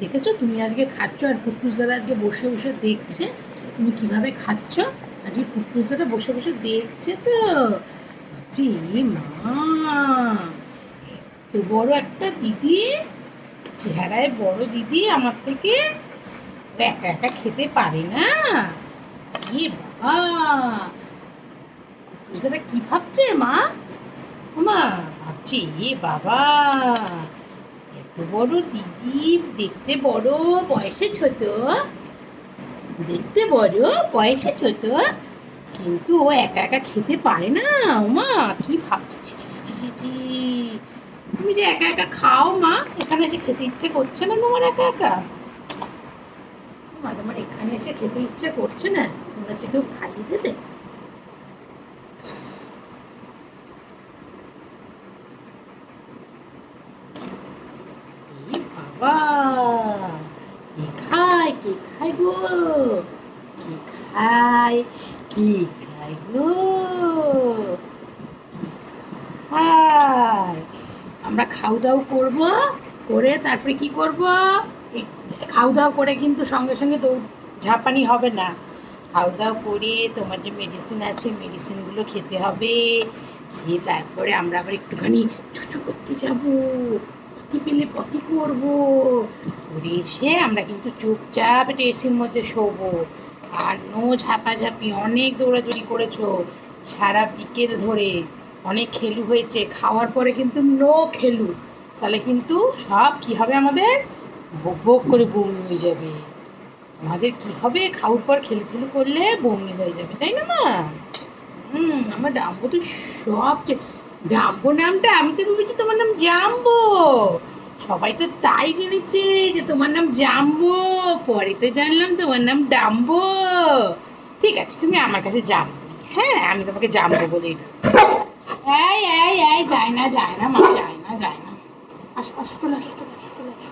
দেখেছ? তুমি আজকে খাচ্ছ আর কুটকুস দাদা আজকে বসে বসে দেখছে। তুমি কীভাবে খাচ্ছ? আজকে কুটকুস দাদা বসে বসে দেখছে তো। "এ মা। তো বড় একটা দিদি, চেহারায় বড় দিদি আমার থেকে। একা একা খেতে পারে না। এ বাবা। কি ভাবছে মা? মা ভাবছি বাবা। এত বড় দিদি, দেখতে বড়, বয়সে ছোট। দেখতে বড়, বয়সে ছোট। কিন্তু ও একা একা খেতে পারে না মা কি ভাবছ। তুমি যে একা একা খাও, মা, এখানে এসে খেতে ইচ্ছে করছে না তোমার একা একা? মা তোমার এখানে এসে খেতে ইচ্ছে করছে না? মনে হচ্ছে কেউ খাইয়ে দেবে এ বাবা কি খায় কি খায় গো? কি খায় কি খায় গো? খায় আমরা খাওয়া দাওয়া করব, করে তারপরে কি করব? খাওয়া দাওয়া করে কিন্তু সঙ্গে সঙ্গে দৌড় ঝাঁপানি হবে না। খাওয়া দাওয়া করে তোমার যে মেডিসিন আছে মেডিসিনগুলো খেতে হবে। খেয়ে তারপরে আমরা আবার একটুখানি চুচু করতে যাব। পতি পেলে পতি করব? করে এসে আমরা কিন্তু চুপচাপ একটা এসির মধ্যে শোবো। আর নো ঝাপাঝাপি, অনেক দৌড়াদৌড়ি করেছ সারা বিকেল ধরে। অনেক খেলু হয়েছে, খাওয়ার পরে কিন্তু নো খেলু। তাহলে কিন্তু সব কি হবে আমাদের? ভোগ ভোগ করে বমি হয়ে যাবে। আমাদের কি হবে? খাওয়ার পর খেলু খেলু করলে বমি হয়ে যাবে, তাই না মা? হুম, আমার ডাম্বো তো সব ডাম্বো নামটা? আমি তো ভেবেছি তোমার নাম জাম্বো। সবাই তো তাই জেনেছে যে তোমার নাম জাম্বো। পরে তো জানলাম তোমার নাম ডাম্বো। ঠিক আছে, তুমি আমার কাছে জাম্বো হ্যাঁ আমি তোমাকে জাম্বো বলে এই এই এই, যায় না যায় না মা, যায় না যায় না। আসো আসো, চলে আসো চলে আসো চলে, আসো।